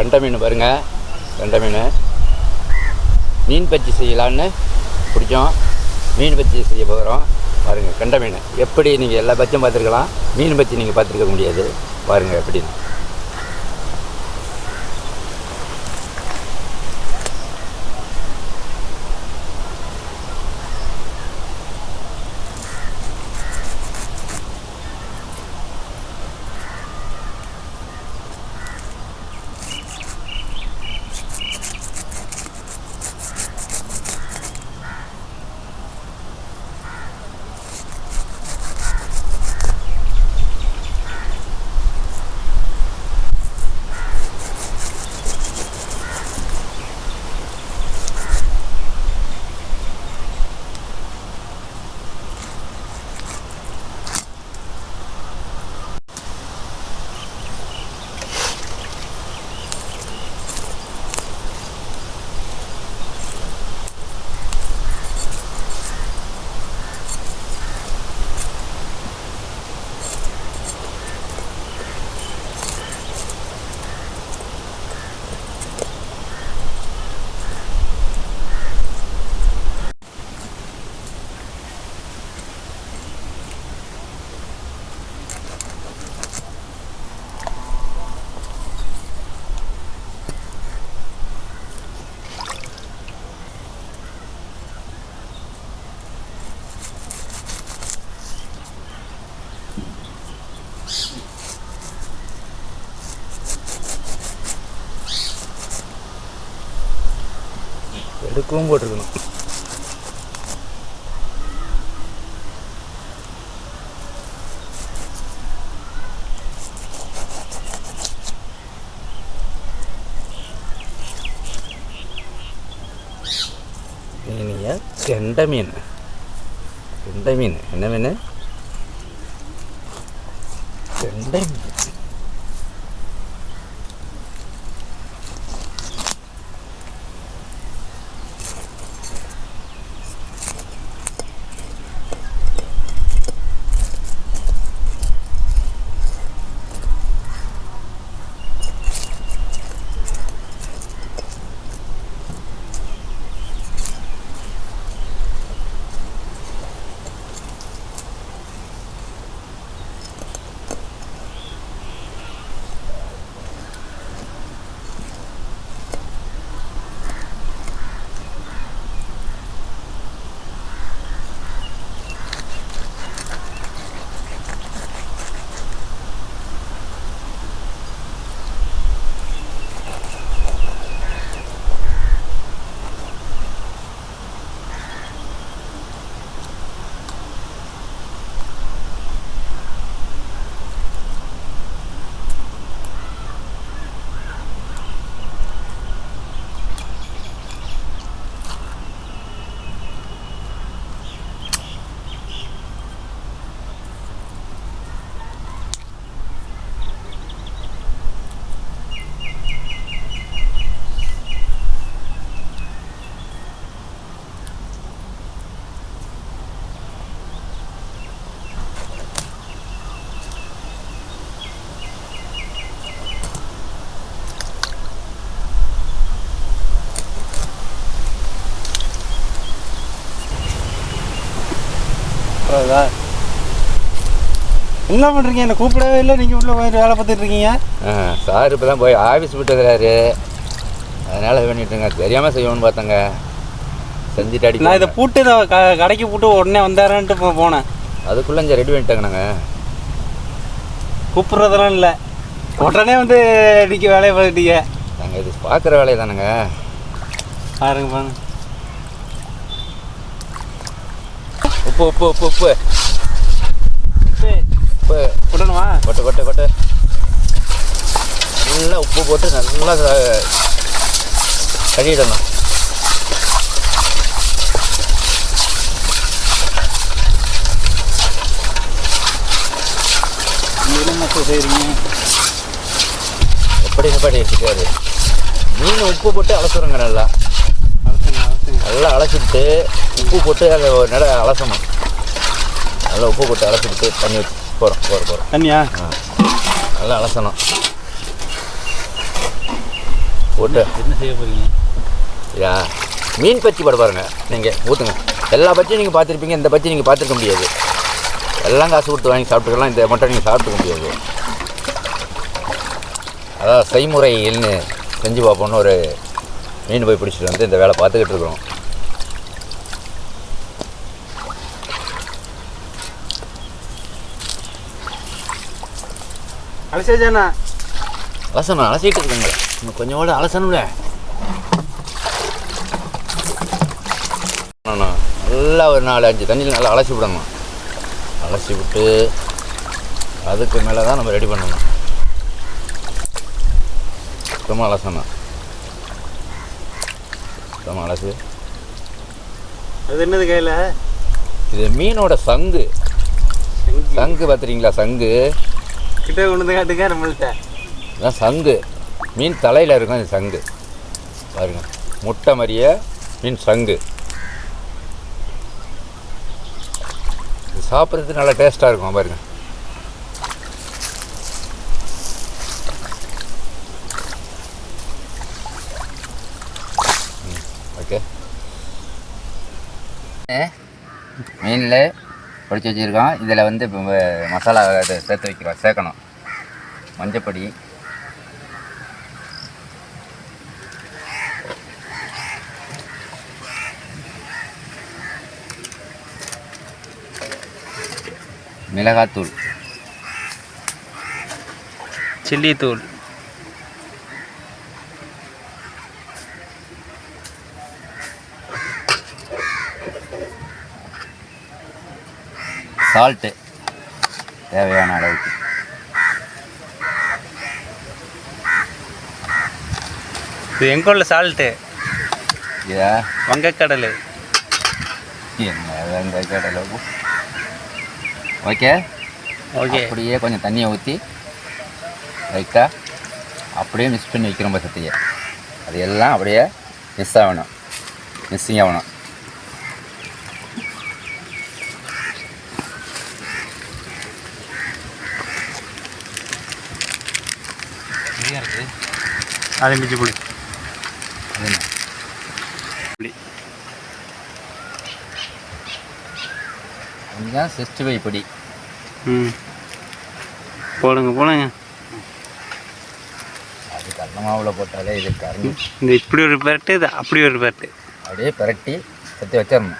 கெண்டை மீன் பாருங்கள் கெண்டை மீன். மீன் பச்சி செய்யலான்னு பிடிச்சோம். மீன் பச்சி செய்ய போகிறோம் பாருங்கள் கெண்டை மீன். எப்படி நீங்கள் எல்லா பச்சும் பார்த்துருக்கலாம். மீன் பச்சி நீங்கள் பார்த்துருக்க முடியாது. பாருங்கள் எப்படின்னு. எடுக்கவும் போட்டிருக்கணும். மீனியா கெண்டை மீன். கெண்டை மீன். என்ன மீன்? கெண்டை மீன். என்ன பண்ணுறீங்க என்ன கூப்பிடவே இல்லை. நீங்கள் உள்ள போய் வேலை பார்த்துட்டு இருக்கீங்க. சார் இப்போ தான் போய் ஆஃபீஸ் விட்டுக்கிறாரு அதனால் பண்ணிட்டுங்க தெரியாமல் செய்யணும்னு பார்த்தேங்க. செஞ்சுட்டு அடி நான் இதை பூட்டு இதை க கடைக்கு பூட்டு உடனே வந்தாரன்ட்டு இப்போ போனேன். அதுக்குள்ளே இங்கே ரெடி பண்ணிட்டாங்க நாங்கள் கூப்பிட்றதெல்லாம் இல்லை. உடனே வந்து இன்றைக்கி வேலையை பார்த்துட்டீங்க. நாங்கள் இது பார்க்குற வேலையை தானேங்க. பாருங்க பாருங்க. உப்பு உப்பு உப்பு உப்பு. உப்பு. விடணுமா கொட்டு கொட்டு கொட்டு. நல்லா உப்பு போட்டு நல்லா கழுவிடணும். செய்கிறீங்க எப்படி எப்படி வச்சுக்காரு மீன் உப்பு போட்டு அலசுறோங்க நல்லா. நல்லா அலசிட்டு உப்பு போட்டு அதை நட அலசணும். நல்லா உப்பு போட்டு அலசிட்டு தண்ணி வச்சு போகிறோம் போகிறோம் போகிறோம் தண்ணியா? ஆ. நல்லா அலசணும். போட்டு என்ன செய்ய போறீங்க? யா மீன் பச்சி போட பாருங்க நீங்கள் ஊற்றுங்க எல்லா பச்சியும் நீங்கள் பார்த்துருப்பீங்க இந்த பச்சி நீங்கள் பார்த்துருக்க முடியாது. எல்லாம் காசு கொடுத்து வாங்கி சாப்பிட்டுக்கலாம் இந்த மட்டும் நீங்கள் சாப்பிட்டுக்க முடியாது. அதான் செய்முறைன்னு செஞ்சு பார்ப்போம்னு ஒரு மீன் போய் பிடிச்சிட்டு வந்து இந்த வேலை பார்த்துக்கிட்டு இருக்கிறோம். அலசேஜாண்ணா அலசணும் அலசிட்டு இருக்குங்க. இன்னும் கொஞ்சம் கூட அலசணும்ல. நல்லா ஒரு நாலு அஞ்சு தண்ணியில் நல்லா அலசி விடணும். அலசி விட்டு அதுக்கு மேலே தான் நம்ம ரெடி பண்ணணும். சுத்தமாக அலசணும். சுத்தமாக அலசு. அது என்னது கையில்? இது மீனோட சங்கு. சங்கு. பார்த்துறீங்களா சங்கு. கிட்ட கொண்டு வந்து காட்டுங்க நம்மள்ட்ட. இதான் சங்கு. மீன் தலையில் இருக்கும் இந்த சங்கு. பாருங்க. முட்டை மாதிரியே மீன் சங்கு. இது சாப்பிட்றதுக்கு நல்லா டேஸ்ட்டாக இருக்கும் பாருங்க. ம், ஓகே மீனில் பொடிச்சு வச்சுருக்கோம். இதில் வந்து இப்போ மசாலா சேர்த்து வைக்கிறோம். சேர்க்கணும். மஞ்சப்பொடி. மிளகாத்தூள். சில்லி தூள் சால்ட்டு தேவையான அளவுக்கு. இது எங்க உள்ள சால்ட்டு இதா வங்கக்கடல். என்ன வெங்க கடலை ஓகே. ஓகே. அப்படியே கொஞ்சம் தண்ணியை ஊற்றி லைட்டாக அப்படியே மிக்ஸ் பண்ணி வைக்கிறோம் பசத்தையே அது எல்லாம் அப்படியே மிஸ் ஆகணும். மிஸ்ஸிங் ஆகணும். புளி அது என்ன? புளி. கொஞ்சம் சிக்ஸ்டி ஃபைவ் பொடி. ம். போடுங்க போடுங்க. அது கடல மாவில் போட்டாலே இது கரைஞ்சி இந்த இப்படி ஒரு பேரட்டு இது அப்படி ஒரு பேரட்டு. அப்படியே பிரட்டி சத்தி வச்சிடணும்.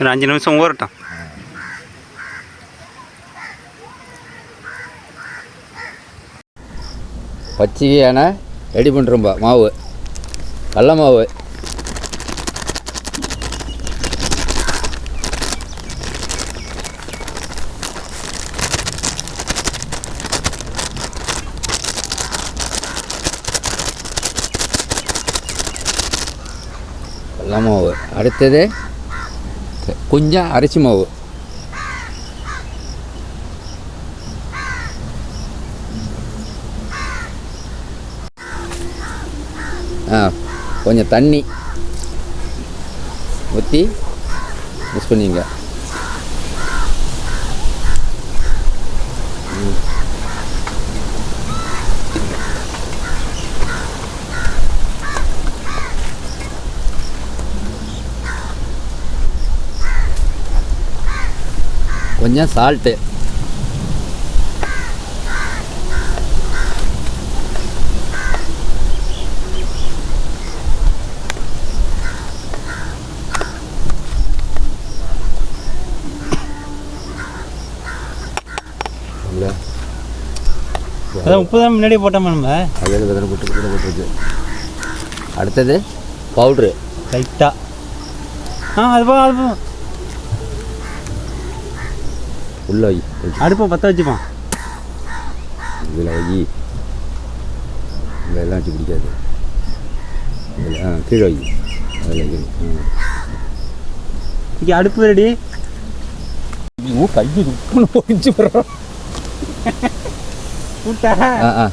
ஒரு அஞ்சு நிமிஷம் ஊறட்டும். பச்சையான ரெடி பண்ணுறோம்பா மாவு. கடல மாவு. கடல மாவு. அடுத்தது கொஞ்சம் அரிசி மாவு. கொஞ்சம் தண்ணி ஊற்றி மிக்ஸ் பண்ணிங்க கொஞ்சம் சால்ட்டு இல்லை அதான் உப்பு தான் முன்னாடியே போட்டோமா நம்ம? அதில் விதனை போட்டு கூட போட்டுருக்கு அடுத்தது பவுட்ரு லைட்டாக ஆ. அது போ அது போ. உள்ள வை அடுப்பை பற்ற வச்சுப்பான் இதில் வை. இதில் எல்லாம் வச்சு பிடிக்காது. இதில் ஆ கீழே வை. அதில் ஆ. இங்கே அடுப்பு ரெடி. ஐயோ கையை உப்புன்னு போயிடுச்சு கூட்டா ஆ ஆ.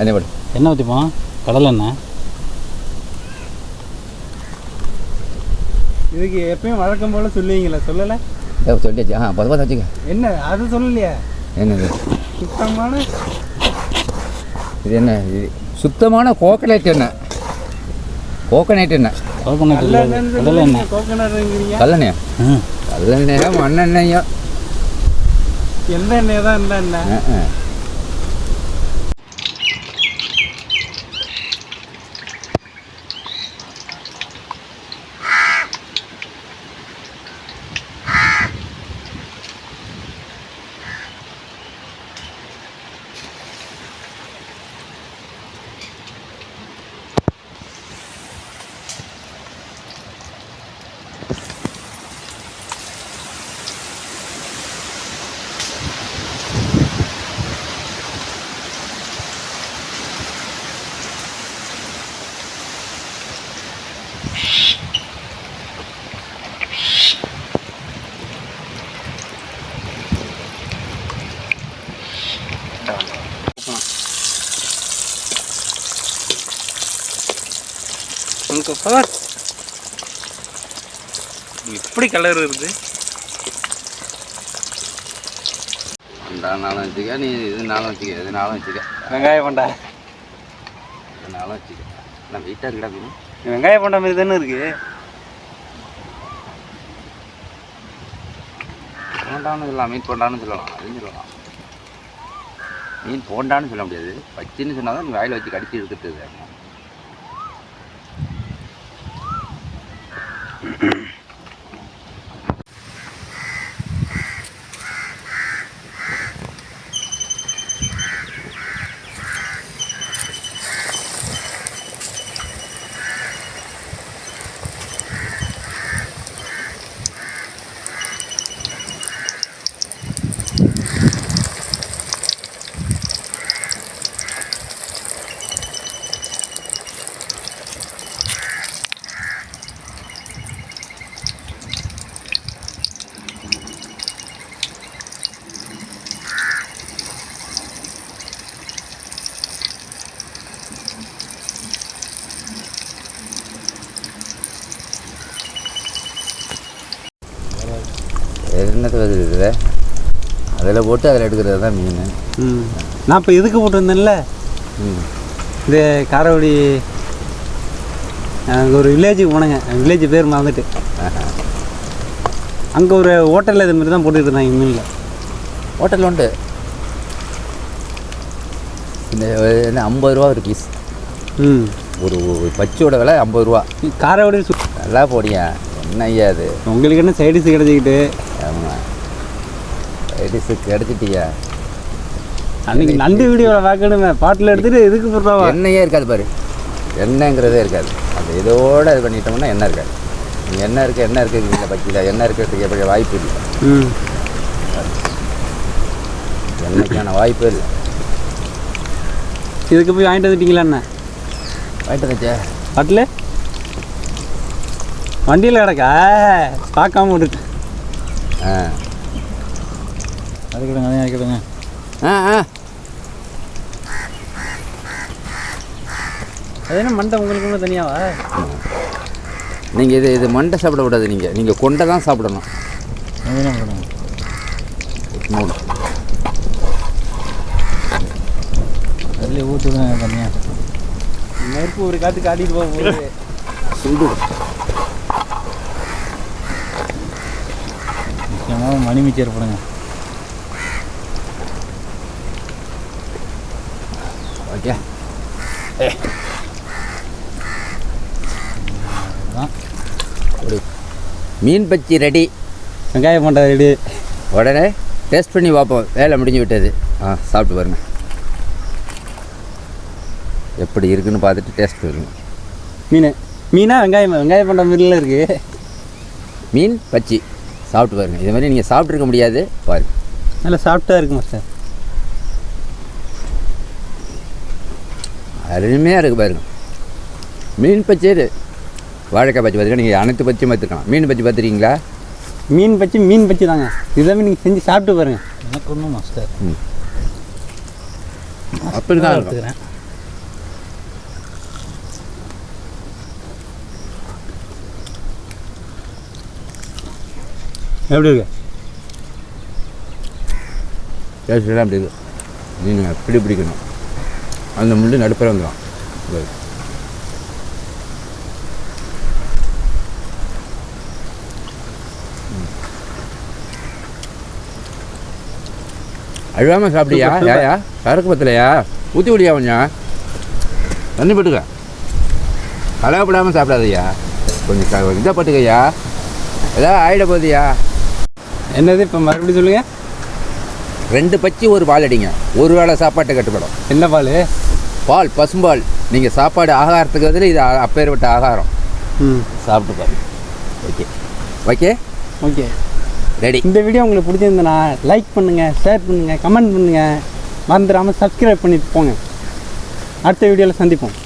என்ன பண்ணு? என்ன ஊற்றிப்போம் கடலை எண்ணெய். இதுக்கு எப்பயும் வழக்கம் போல் சொல்லுவீங்களா சொல்லலை? சொல்லியாச்சு. ஆ பத பத வச்சுக்க. என்ன அது சொல்லலையா? என்னது? சுத்தமான இது என்ன? இது சுத்தமான கோகனட் எண்ணெய். கோகனட் எண்ணெய். கோகோனட் இல்லை கடலை எண்ணெய். கல்லெண்ணெயா கல்லெண்ணெயா மண்ணெண்ணெயோ? எந்த எண்ணெய் தான் இந்த எண்ணெய்? உங்க பார் எப்படி கலர் இருக்குது அண்டானாலும் வச்சுக்க. நீ இதுனாலும் வச்சுக்க. எதுனாலும் வச்சுக்க. வெங்காய பண்டா. எதுனாலும் வச்சுக்க. நான் வெயிட்டாக இருக்கடா மீன் வெங்காய பண்டா மாதிரி தானே இருக்கு. போண்டான்னு சொல்லலாம். மீன் போண்டான்னு சொல்லலாம். அதுன்னு சொல்லலாம். மீன் போண்டான்னு சொல்ல முடியாது. பச்சின்னு சொன்னால் தான் வாயில் வச்சு கடிச்சு எடுத்துட்டு என்னத்தை வருது அதில் போட்டு அதில் எடுக்கிறது தான் மீன் ம். நான் இப்போ இதுக்கு போட்டிருந்தேன்ல? ம். இந்த காரவடி அங்கே ஒரு வில்லேஜுக்கு போனேங்க. வில்லேஜ் பேர் மறந்துட்டு. அங்கே ஒரு ஹோட்டலில் இது மாதிரி தான் போட்டுட்டு இருந்தாங்க மீனில் ஹோட்டல் உண்டு. இந்த என்ன ஐம்பது ரூபா ஒரு பீஸ் ம். ஒரு பச்சோட விலை ஐம்பது ரூபா. காரவடி சு நல்லா போடியா என்ன ஐயா அது உங்களுக்கு என்ன சைடிஸ் கிடச்சிக்கிட்டு? ஆமாம் ஐடிஸு கிடச்சிட்டியா? அன்னைக்கு நண்டு வீடியோவில் பார்க்கணுமே. பாட்டில் எடுத்துட்டு இதுக்கு போடுறாவா எண்ணெயே இருக்காது பாரு. எண்ணெய்ங்கிறதே இருக்காது. அந்த இதோட இது பண்ணிட்டோம்னா எண்ணெய் இருக்காது. நீ எண்ணெய் இருக்குது இருக்குது வீட்டில் பச்சியில் எண்ணெய் இருக்கிறதுக்கு எப்படி வாய்ப்பு இல்லை. ம். எண்ணெய்க்கான வாய்ப்பே இல்லை. இதுக்கு போய் வாங்கிட்டு வந்துட்டீங்களா என்ன? வாங்கிட்டு வந்துச்சே பாட்டில்? வண்டியில் கிடக்கா. பார்க்காம விட்டுட்டேன் ஆ. அதுக்கிடுங்க அதையும் அதுக்கிடுங்க ஆ ஆ. அது என்ன மண்டை உங்களுக்கு ஒன்றும் தனியாவா? நீங்கள் இது இது மண்டை சாப்பிடக்கூடாது நீங்கள் நீங்கள் கொண்டை தான் சாப்பிடணும். அதையும் போடுங்க மூணு. அதுலேயே ஊற்றுதுங்க தனியாக நெருப்பு ஒரு காற்று காட்டிட்டு போக போகுது சுண்டு முக்கியமாக மணி மிச்சர் போடுங்க ஓகே. ஒரு மீன் பச்சி ரெடி. வெங்காயம் பண்ணுறது ரெடி. உடனே டேஸ்ட் பண்ணி பார்ப்போம். வேலை முடிஞ்சு விட்டது. ஆ சாப்பிட்டு பாருங்க. எப்படி இருக்குன்னு பார்த்துட்டு டேஸ்ட் பாருங்க. மீன் மீனா வெங்காயம் வெங்காயம் பண்ணுற மீன்லாம் இருக்குது மீன் பச்சி. சாப்பிட்டு பாருங்க. இது மாதிரி நீங்கள் சாப்பிட்ருக்க முடியாது. பாருங்க. நல்லா சாஃப்டாக இருக்கு மாஸ்டர். அருமையாக இருக்குது பாருங்க. மீன் பச்சி இது வாழைக்காய் பச்சி பார்த்துக்க நீங்கள் அனைத்து பச்சியும் பார்த்துக்கலாம் மீன் பச்சி பார்த்துருக்கீங்களா? மீன் பச்சி மீன் பச்சி தாங்க. இதெல்லாம் நீங்கள் செஞ்சு சாப்பிட்டு பாருங்க. எனக்கு ஒன்றும் மாஸ்டர். ம். அப்படி தான் இருக்கும் எப்படி இருக்கு? டேஸ்ட்லாம் அப்படி இருக்கு. நீங்கள் அப்படி பிடிக்கணும். அந்த முள்ளு நடுப்புற வந்துடும் அழுவாமல் சாப்பிட்டியா? யாயா? சரக்கு பத்தலையா? ஊற்றி விடியா கொஞ்சம்? தண்ணி பட்டுக்க. கலவைப்படாமல் சாப்பிடாதயா? கொஞ்சம் இதாக பட்டுக்கையா? ஏதாவது ஆகிட போகுதுயா? என்னது இப்போ மறுபடியும் சொல்லுங்க? ரெண்டு பச்சி ஒரு பால் அடிங்க. ஒரு வேளை சாப்பாட்டை கட்டுப்படும். என்ன பால்? பால் பசும்பால். நீங்கள் சாப்பாடு ஆகாரத்துக்கு பதில் இது அ- அப்பேற்பட்ட ஆகாரம். ம். சாப்பிட்டு பாருங்க. ஓகே. ஓகே? ஓகே. ரெடி இந்த வீடியோ உங்களுக்கு பிடிச்சிருந்தனா லைக் பண்ணுங்கள் ஷேர் பண்ணுங்கள் கமெண்ட் பண்ணுங்கள் மறந்துடாமல் சப்ஸ்கிரைப் பண்ணிட்டு போங்க. அடுத்த வீடியோவில் சந்திப்போம்.